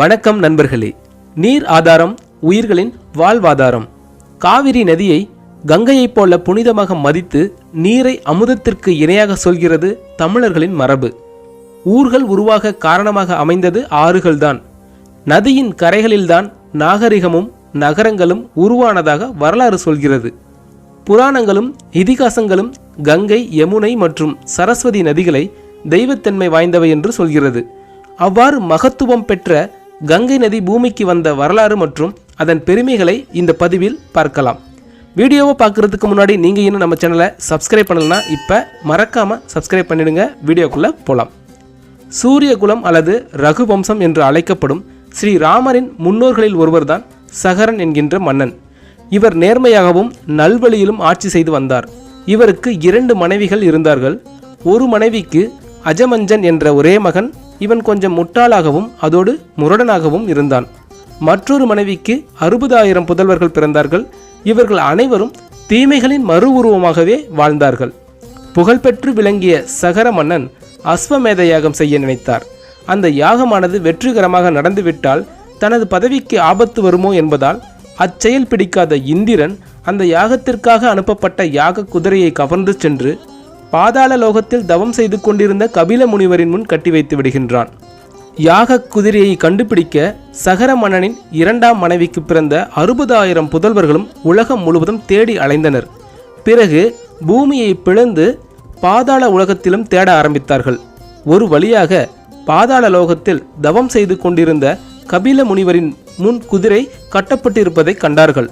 வணக்கம் நண்பர்களே. நீர் ஆதாரம் உயிர்களின் வாழ்வாதாரம். காவிரி நதியை கங்கையைப் போல புனிதமாக மதித்து நீரை அமுதத்திற்கு இணையாக சொல்கிறது தமிழர்களின் மரபு. ஊர்கள் உருவாக காரணமாக அமைந்தது ஆறுகள்தான். நதியின் கரைகளில்தான் நாகரிகமும் நகரங்களும் உருவானதாக வரலாறு சொல்கிறது. புராணங்களும் இதிகாசங்களும் கங்கை யமுனை மற்றும் சரஸ்வதி நதிகளை தெய்வத்தன்மை வாய்ந்தவை என்று சொல்கிறது. அவ்வாறு மகத்துவம் பெற்ற கங்கை நதி பூமிக்கு வந்த வரலாறு மற்றும் அதன் பெருமைகளை இந்த பதிவில் பார்க்கலாம். வீடியோவை பார்க்குறதுக்கு முன்னாடி நீங்கள் இன்னும் நம்ம சேனலை சப்ஸ்கிரைப் பண்ணலனா இப்போ மறக்காமல் சப்ஸ்கிரைப் பண்ணிடுங்க. வீடியோக்குள்ளே போகலாம் சூரியகுலம் அல்லது ரகுவம்சம் என்று அழைக்கப்படும் ஸ்ரீ ராமரின் முன்னோர்களில் ஒருவர்தான் சகரன் என்கின்ற மன்னன். இவர் நேர்மையாகவும் நல்வழியிலும் ஆட்சி செய்து வந்தார். இவருக்கு இரண்டு மனைவிகள் இருந்தார்கள். ஒரு மனைவிக்கு அஜமஞ்சன் என்ற ஒரே மகன் இவன் கொஞ்சம் முட்டாளாகவும் அதோடு முரடனாகவும் இருந்தான். மற்றொரு மனைவிக்கு அறுபதாயிரம் புதல்வர்கள் பிறந்தார்கள். இவர்கள் அனைவரும் தீமைகளின் மறு உருவமாகவே வாழ்ந்தார்கள். புகழ்பெற்று விளங்கிய சகர மன்னன் அஸ்வமேத யாகம் செய்ய நினைத்தார். அந்த யாகமானது வெற்றிகரமாக நடந்துவிட்டால் தனது பதவிக்கு ஆபத்து வருமோ என்பதால் அச்செயல் பிடிக்காத இந்திரன் அந்த யாகத்திற்காக அனுப்பப்பட்ட யாக குதிரையை கவர்ந்து சென்று பாதாள லோகத்தில் தவம் செய்து கொண்டிருந்த கபில முனிவரின் முன் கட்டி வைத்து விடுகின்றான். யாக குதிரையை கண்டுபிடிக்க சகர மன்னனின் இரண்டாம் மனைவிக்கு பிறந்த அறுபதாயிரம் புதல்வர்களும் உலகம் முழுவதும் தேடி அலைந்தனர். பிறகு பூமியை பிளந்து பாதாள உலகத்திலும் தேட ஆரம்பித்தார்கள். ஒரு வழியாக பாதாள லோகத்தில் தவம் செய்து கொண்டிருந்த கபில முனிவரின் முன் குதிரை கட்டப்பட்டிருப்பதை கண்டார்கள்.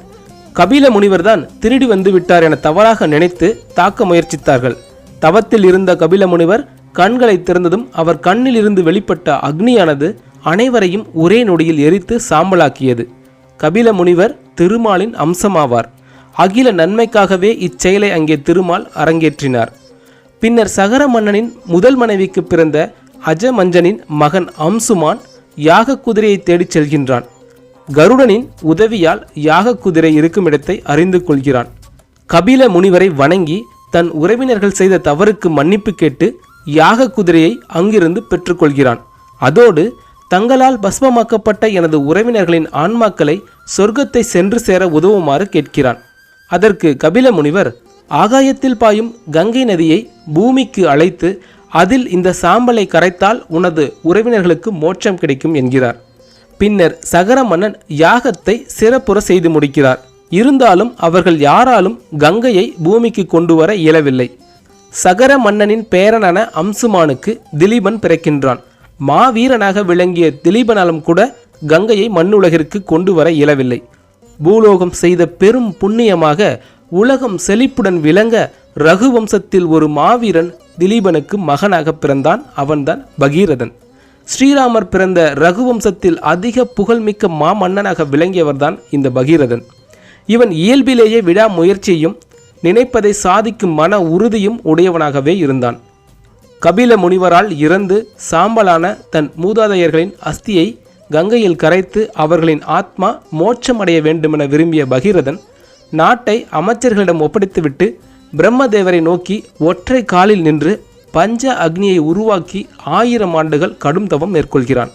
கபில முனிவர்தான் திருடி வந்து விட்டார் என தவறாக நினைத்து தாக்க முயற்சித்தார்கள். தவத்தில் இருந்த கபில முனிவர் கண்களை திறந்ததும் அவர் கண்ணில் இருந்து வெளிப்பட்ட அக்னியானது அனைவரையும் ஒரே நொடியில் எரித்து சாம்பலாக்கியது. கபில முனிவர் திருமாலின் அம்சமாவார். அகில நன்மைக்காகவே இச்செயலை அங்கே திருமால் அரங்கேற்றினார். பின்னர் சகர மன்னனின் முதல் மனைவிக்கு பிறந்த அஜமஞ்சனின் மகன் அம்சுமான் யாக குதிரையை தேடிச் செல்கின்றான். கருடனின் உதவியால் யாக குதிரை இருக்கும் இடத்தை அறிந்து கொள்கிறான். கபில முனிவரை வணங்கி தன் உறவினர்கள் செய்த தவறுக்கு மன்னிப்பு கேட்டு யாக குதிரையை அங்கிருந்து பெற்றுக்கொள்கிறான். அதோடு தங்களால் பஸ்மமாக்கப்பட்ட எனது உறவினர்களின் ஆன்மாக்களை சொர்க்கத்தை சென்று சேர உதவுமாறு கேட்கிறான். அதற்கு கபில முனிவர் ஆகாயத்தில் பாயும் கங்கை நதியை பூமிக்கு அழைத்து அதில் இந்த சாம்பலை கரைத்தால் உனது உறவினர்களுக்கு மோட்சம் கிடைக்கும் என்கிறார். பின்னர் சகர மன்னன் யாகத்தை சிறப்புற செய்து முடிக்கிறார். இருந்தாலும் அவர்கள் யாராலும் கங்கையை பூமிக்கு கொண்டு வர இயலவில்லை. சகர மன்னனின் பேரனான அம்சுமானுக்கு திலீபன் பிறக்கின்றான். மாவீரனாக விளங்கிய திலீபனாலும் கூட கங்கையை மண்ணுலகிற்கு கொண்டு வர இயலவில்லை. பூலோகம் செய்த பெரும் புண்ணியமாக உலகம் செழிப்புடன் விளங்க ரகுவம்சத்தில் ஒரு மாவீரன் திலீபனுக்கு மகனாக பிறந்தான் அவன்தான் பகீரதன். ஸ்ரீராமர் பிறந்த ரகுவம்சத்தில் அதிக புகழ்மிக்க மாமன்னனாக விளங்கியவர்தான் இந்த பகீரதன். இவன் இயல்பிலேயே விடாமுயற்சியும் நினைப்பதை சாதிக்கும் மன உறுதியும் உடையவனாகவே இருந்தான். கபில முனிவரால் இறந்து சாம்பலான தன் மூதாதையர்களின் அஸ்தியை கங்கையில் கரைத்து அவர்களின் ஆத்மா மோட்சமடைய வேண்டுமென விரும்பிய பகீரதன் நாட்டை அமைச்சர்களிடம் ஒப்படைத்துவிட்டு பிரம்மதேவரை நோக்கி ஒற்றை காலில் நின்று பஞ்ச அக்னியை உருவாக்கி ஆயிரம் ஆண்டுகள் கடும் தவம் மேற்கொள்கிறான்.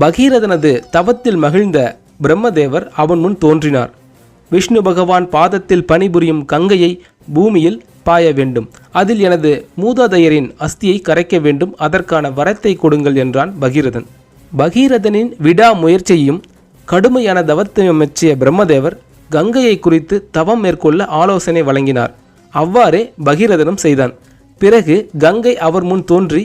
பகீரதனது தவத்தில் மகிழ்ந்த பிரம்மதேவர் அவன் முன் தோன்றினார். விஷ்ணு பகவான் பாதத்தில் பணிபுரியும் கங்கையை பூமியில் பாய வேண்டும். அதில் எனது மூதாதையரின் அஸ்தியை கரைக்க வேண்டும். அதற்கான வரத்தை கொடுங்கள் என்றான் பகீரதன். பகீரதனின் விடா முயற்சியையும் கடுமையான தவத்தை மெச்சிய பிரம்மதேவர் கங்கையை குறித்து தவம் மேற்கொள்ள ஆலோசனை வழங்கினார். அவ்வாறே பகீரதனும் செய்தான். பிறகு கங்கை அவர் முன் தோன்றி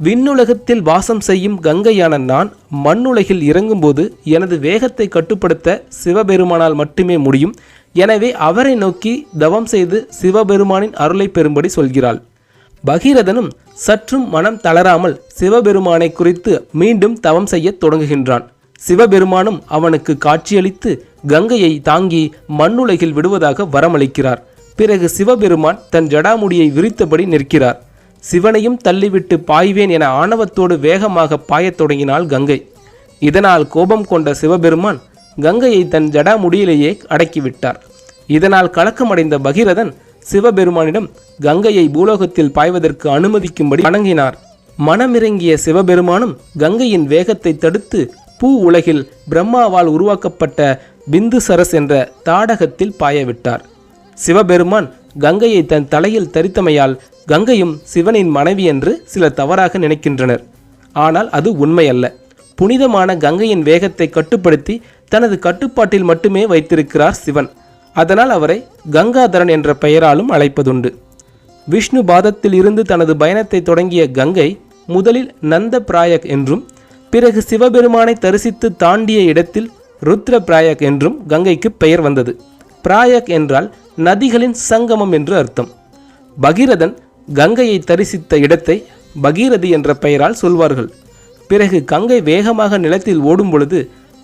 விண்ணுலகத்தில் வாசம் செய்யும் கங்கையான நான் மண்ணுலகில் இறங்கும்போது எனது வேகத்தை கட்டுப்படுத்த சிவபெருமானால் மட்டுமே முடியும். எனவே அவரை நோக்கி தவம் செய்து சிவபெருமானின் அருளை பெறும்படி சொல்கிறாள். பகீரதனும் சற்றும் மனம் தளராமல் சிவபெருமானை குறித்து மீண்டும் தவம் செய்யத் தொடங்குகின்றான். சிவபெருமானும் அவனுக்கு காட்சியளித்து கங்கையை தாங்கி மண்ணுலகில் விடுவதாக வரமளிக்கிறார். பிறகு சிவபெருமான் தன் ஜடாமுடியை விரித்தபடி நிற்கிறார். சிவனையும் தள்ளிவிட்டு பாய்வேன் என ஆணவத்தோடு வேகமாக பாயத் தொடங்கினாள் கங்கை. இதனால் கோபம் கொண்ட சிவபெருமான் கங்கையை தன் ஜடாமுடியிலேயே அடக்கிவிட்டார். இதனால் கலக்கமடைந்த பகீரதன் சிவபெருமானிடம் கங்கையை பூலோகத்தில் பாய்வதற்கு அனுமதிக்கும்படி வணங்கினார். மனமிறங்கிய சிவபெருமானும் கங்கையின் வேகத்தை தடுத்து பூ உலகில் பிரம்மாவால் உருவாக்கப்பட்ட பிந்துசரஸ் என்ற தாடகத்தில் பாயவிட்டார். சிவபெருமான் கங்கையை தன் தலையில் தரித்தமையால் கங்கையும் சிவனின் மனைவி என்று சிலர் தவறாக நினைக்கின்றனர். ஆனால் அது உண்மையல்ல. புனிதமான கங்கையின் வேகத்தை கட்டுப்படுத்தி தனது கட்டுப்பாட்டில் மட்டுமே வைத்திருக்கிறார் சிவன். அதனால் அவரை கங்காதரன் என்ற பெயராலும் அழைப்பதுண்டு. விஷ்ணு பாதத்தில் இருந்து தனது பயணத்தை தொடங்கிய கங்கை முதலில் நந்த பிராயக் என்றும் பிறகு சிவபெருமானை தரிசித்து தாண்டிய இடத்தில் ருத்ர பிராயக் என்றும் கங்கைக்கு பெயர் வந்தது. பிராயக் என்றால் நதிகளின் சங்கமம் என்று அர்த்தம். பகீரதன் கங்கையை தரிசித்த இடத்தை பகீரதி என்ற பெயரால் சொல்வார்கள். பிறகு கங்கை வேகமாக நிலத்தில் ஓடும் பொழுது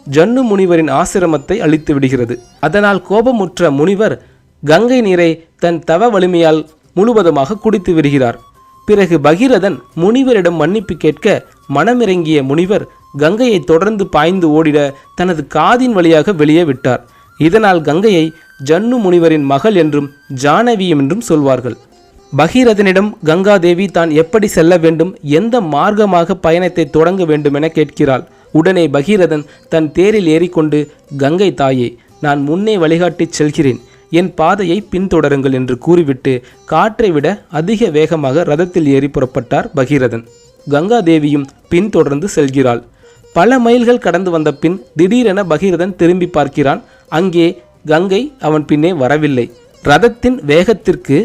ஜன்னு முனிவரின் ஆசிரமத்தை அழித்து விடுகிறது. அதனால் கோபமுற்ற முனிவர் கங்கை நீரை தன் தவ வலிமையால் முழுவதுமாக குடித்து விடுகிறார். பிறகு பகீரதன் முனிவரிடம் மன்னிப்பு கேட்க மனமிறங்கிய முனிவர் கங்கையை தொடர்ந்து பாய்ந்து ஓடிட தனது காதின் வழியாக வெளியே விட்டார். இதனால் கங்கையை ஜன்னு முனிவரின் மகள் என்றும் ஜானவி என்றும் சொல்வார்கள். பகீரதனிடம் கங்காதேவி தான் எப்படி செல்ல வேண்டும் எந்த மார்க்கமாக பயணத்தை தொடங்க வேண்டும் என கேட்கிறாள். உடனே பகீரதன் தன் தேரில் ஏறிக்கொண்டு கங்கை தாயே நான் முன்னே வழிகாட்டிச் செல்கிறேன். என் பாதையை பின்தொடருங்கள் என்று கூறிவிட்டு காற்றை விட அதிக வேகமாக ரதத்தில் ஏறி புறப்பட்டார் பகீரதன். கங்காதேவியும் பின்தொடர்ந்து செல்கிறாள். பல மைல்கள் கடந்து வந்த பின் திடீரென பகீரதன் திரும்பி பார்க்கிறான். அங்கே கங்கை அவன் பின்னே வரவில்லை. ரதத்தின் வேகத்திற்கு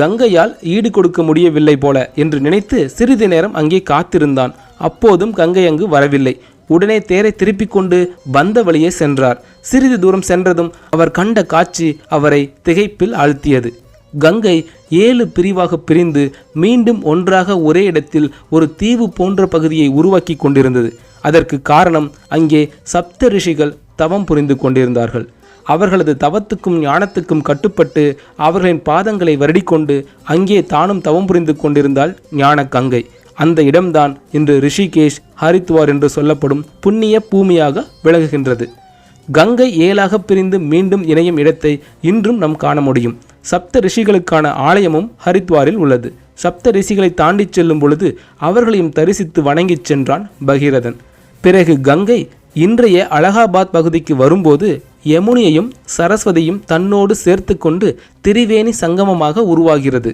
கங்கையால் ஈடு கொடுக்க முடியவில்லை போல என்று நினைத்து சிறிது நேரம் அங்கே காத்திருந்தான். அப்போதும் கங்கை அங்கு வரவில்லை. உடனே தேரை திருப்பிக் கொண்டு வந்த வழியே சென்றார். சிறிது தூரம் சென்றதும் அவர் கண்ட காட்சி அவரை திகைப்பில் ஆழ்த்தியது. கங்கை ஏழு பிரிவாக பிரிந்து மீண்டும் ஒன்றாக ஒரே இடத்தில் ஒரு தீவு போன்ற பகுதியை உருவாக்கி கொண்டிருந்தது. அதற்கு காரணம் அங்கே சப்த ரிஷிகள் தவம் புரிந்து கொண்டிருந்தார்கள். அவர்களது தவத்துக்கும் ஞானத்துக்கும் கட்டுப்பட்டு அவர்களின் பாதங்களை வருடிக்கொண்டு அங்கே தானும் தவம் புரிந்து கொண்டிருந்தாள் ஞான கங்கை அந்த இடம்தான் இன்று ரிஷிகேஷ் ஹரித்வார் என்று சொல்லப்படும் புண்ணிய பூமியாக விளங்குகின்றது. கங்கை ஏழாக பிரிந்து மீண்டும் இணையும் இடத்தை இன்றும் நாம் காண முடியும். சப்த ரிஷிகளுக்கான ஆலயமும் ஹரித்வாரில் உள்ளது. சப்த ரிஷிகளை தாண்டிச் செல்லும் பொழுது அவர்களையும் தரிசித்து வணங்கிச் சென்றான் பகீரதன். பிறகு கங்கை இன்றைய அலகாபாத் பகுதிக்கு வரும்போது யமுனையையும் சரஸ்வதியும் தன்னோடு சேர்த்து கொண்டு திரிவேணி சங்கமமாக உருவாகிறது.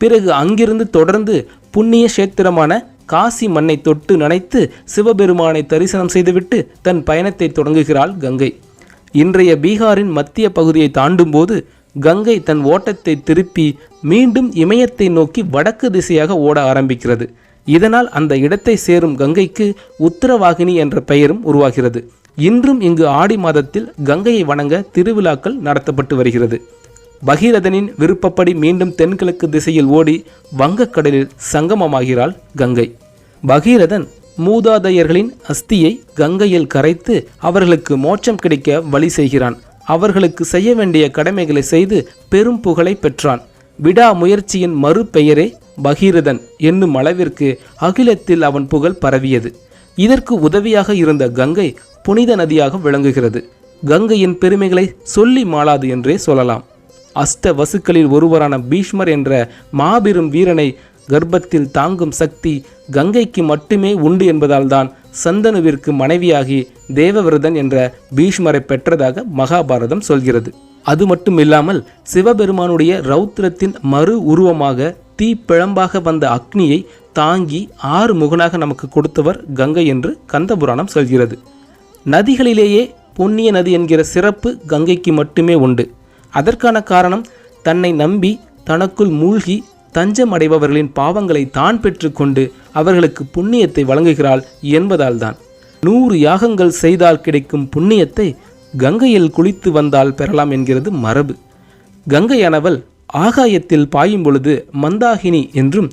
பிறகு அங்கிருந்து தொடர்ந்து புண்ணிய கஷேத்திரமான காசி மண்ணை தொட்டு நனைத்து சிவபெருமானை தரிசனம் செய்துவிட்டு தன் பயணத்தை தொடங்குகிறாள் கங்கை. இன்றைய பீகாரின் மத்திய பகுதியை தாண்டும்போது கங்கை தன் ஓட்டத்தை திருப்பி மீண்டும் இமயத்தை நோக்கி வடக்கு திசையாக ஓட ஆரம்பிக்கிறது. இதனால் அந்த இடத்தை சேரும் கங்கைக்கு உத்தரவாகினி என்ற பெயரும் உருவாகிறது. இன்றும் இங்கு ஆடி மாதத்தில் கங்கையை வணங்க திருவிழாக்கள் நடத்தப்பட்டு வருகிறது. பகீரதனின் விருப்பப்படி மீண்டும் தென்கிழக்கு திசையில் ஓடி வங்கக்கடலில் சங்கமமாகிறாள் கங்கை. பகீரதன் மூதாதையர்களின் அஸ்தியை கங்கையில் கரைத்து அவர்களுக்கு மோட்சம் கிடைக்க வழி செய்கிறான். அவர்களுக்கு செய்ய வேண்டிய கடமைகளை செய்து பெரும் புகழை பெற்றான். விடா முயற்சியின் மறு பெயரே பகீரதன் என்னும் அளவிற்கு அகிலத்தில் அவன் புகழ் பரவியது. இதற்கு உதவியாக இருந்த கங்கை புனித நதியாக விளங்குகிறது. கங்கையின் பெருமைகளை சொல்லி மாளாது என்றே சொல்லலாம். அஷ்ட வசுக்களில் ஒருவரான பீஷ்மர் என்ற மாபெரும் வீரனை கர்ப்பத்தில் தாங்கும் சக்தி கங்கைக்கு மட்டுமே உண்டு என்பதால்தான் சந்தனுவிற்கு மனைவியாகி தேவவிரதன் என்ற பீஷ்மரை பெற்றதாக மகாபாரதம் சொல்கிறது. அது மட்டும் இல்லாமல் சிவபெருமானுடைய ரௌத்திரத்தின் மறு உருவமாக தீப்பிழம்பாக வந்த அக்னியை தாங்கி ஆறு முகனாக நமக்கு கொடுத்தவர் கங்கை என்று கந்தபுராணம் சொல்கிறது. நதிகளிலேயே புண்ணிய நதி என்கிற சிறப்பு கங்கைக்கு மட்டுமே உண்டு. அதற்கான காரணம் தன்னை நம்பி தனக்குள் மூழ்கி தஞ்சம் அடைபவர்களின் பாவங்களை தான் பெற்றுக்கொண்டு அவர்களுக்கு புண்ணியத்தை வழங்குகிறாள் என்பதால்தான் நூறு யாகங்கள் செய்தால் கிடைக்கும் புண்ணியத்தை கங்கையில் குளித்து வந்தால் பெறலாம் என்கிறது மரபு. கங்கையானவள் ஆகாயத்தில் பாயும் பொழுது மந்தாகினி என்றும்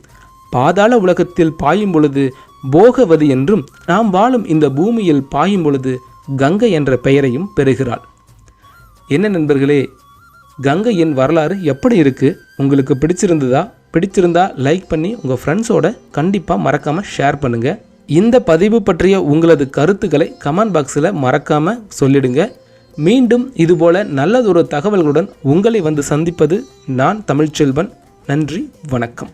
பாதாள உலகத்தில் பாயும் பொழுது போகவதி என்றும் நாம் வாழும் இந்த பூமியில் பாயும் பொழுது கங்கை என்ற பெயரையும் பெறுகிறாள். என்ன நண்பர்களே கங்கையின் வரலாறு எப்படி இருக்குது உங்களுக்கு பிடிச்சிருந்ததா? பிடிச்சிருந்தா லைக் பண்ணி உங்கள் ஃப்ரெண்ட்ஸோட கண்டிப்பாக மறக்காமல் ஷேர் பண்ணுங்கள் இந்த பதிவு பற்றிய உங்களது கருத்துக்களை கமெண்ட் பாக்ஸில் மறக்காமல் சொல்லிடுங்க. மீண்டும் இதுபோல நல்லதொரு தகவல்களுடன் உங்களை வந்து சந்திப்பது நான் தமிழ்ச்செல்வன். நன்றி வணக்கம்.